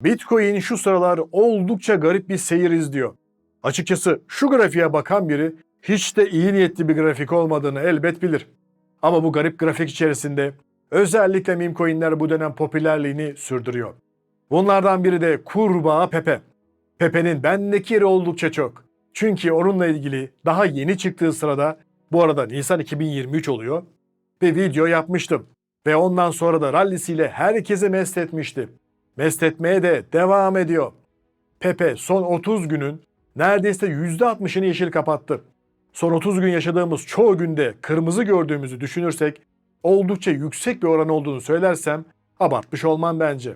Bitcoin şu sıralar oldukça garip bir seyir izliyor. Açıkçası şu grafiğe bakan biri hiç de iyi niyetli bir grafik olmadığını elbet bilir. Ama bu garip grafik içerisinde özellikle meme coinler bu dönem popülerliğini sürdürüyor. Bunlardan biri de Kurbağa Pepe. Pepe'nin bendeki yeri oldukça çok. Çünkü onunla ilgili daha yeni çıktığı sırada, bu arada Nisan 2023 oluyor, bir video yapmıştım. Ve ondan sonra da rallisiyle herkese mest etmişti. Mest etmeye de devam ediyor. Pepe son 30 günün neredeyse %60'ını yeşil kapattı. Son 30 gün yaşadığımız çoğu günde kırmızı gördüğümüzü düşünürsek oldukça yüksek bir oran olduğunu söylersem abartmış olmam bence.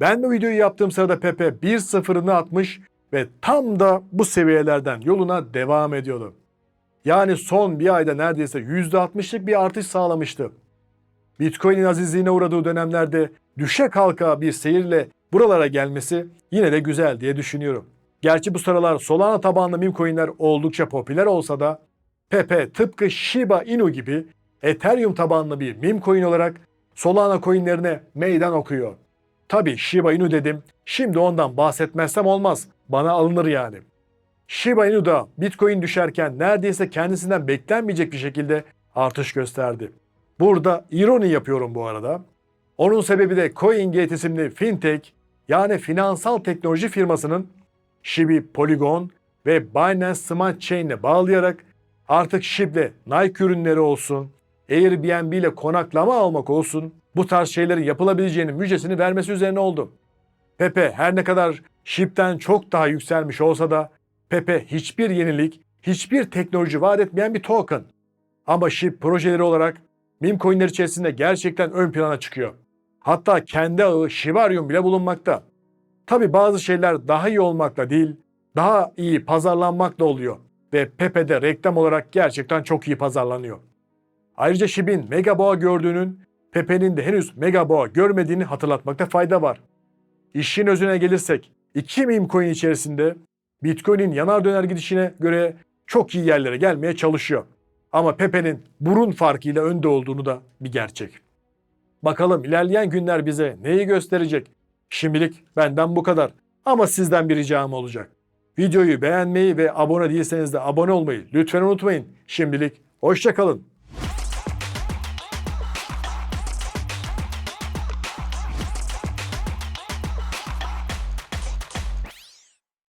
Ben bu videoyu yaptığım sırada Pepe 1-0'ını atmış ve tam da bu seviyelerden yoluna devam ediyordu. Yani son bir ayda neredeyse %60'lık bir artış sağlamıştı. Bitcoin'in azizliğine uğradığı dönemlerde düşe kalka bir seyirle buralara gelmesi yine de güzel diye düşünüyorum. Gerçi bu sıralar Solana tabanlı meme coinler oldukça popüler olsa da Pepe tıpkı Shiba Inu gibi Ethereum tabanlı bir meme coin olarak Solana coinlerine meydan okuyor. Tabi Shiba Inu dedim, şimdi ondan bahsetmezsem olmaz, bana alınır yani. Shiba Inu da Bitcoin düşerken neredeyse kendisinden beklenmeyecek bir şekilde artış gösterdi. Burada ironi yapıyorum bu arada. Onun sebebi de CoinGate isimli fintech yani finansal teknoloji firmasının SHIB'i Polygon ve Binance Smart Chain'e bağlayarak artık SHIB'le Nike ürünleri olsun, Airbnb ile konaklama almak olsun bu tarz şeylerin yapılabileceğinin müjdesini vermesi üzerine oldu. Pepe her ne kadar SHIB'den çok daha yükselmiş olsa da Pepe hiçbir yenilik, hiçbir teknoloji vaat etmeyen bir token. Ama SHIB projeleri olarak meme coinler içerisinde gerçekten ön plana çıkıyor. Hatta kendi ağı Shibarium bile bulunmakta. Tabi bazı şeyler daha iyi olmakla değil, daha iyi pazarlanmakla oluyor. Ve Pepe'de reklam olarak gerçekten çok iyi pazarlanıyor. Ayrıca Shib'in mega boğa gördüğünün, Pepe'nin de henüz mega boğa görmediğini hatırlatmakta fayda var. İşin özüne gelirsek, iki meme coin içerisinde Bitcoin'in yanar döner gidişine göre çok iyi yerlere gelmeye çalışıyor. Ama Pepe'nin burun farkıyla önde olduğunu da bir gerçek. Bakalım ilerleyen günler bize neyi gösterecek? Şimdilik benden bu kadar. Ama sizden bir ricam olacak. Videoyu beğenmeyi ve abone değilseniz de abone olmayı lütfen unutmayın. Şimdilik hoşçakalın.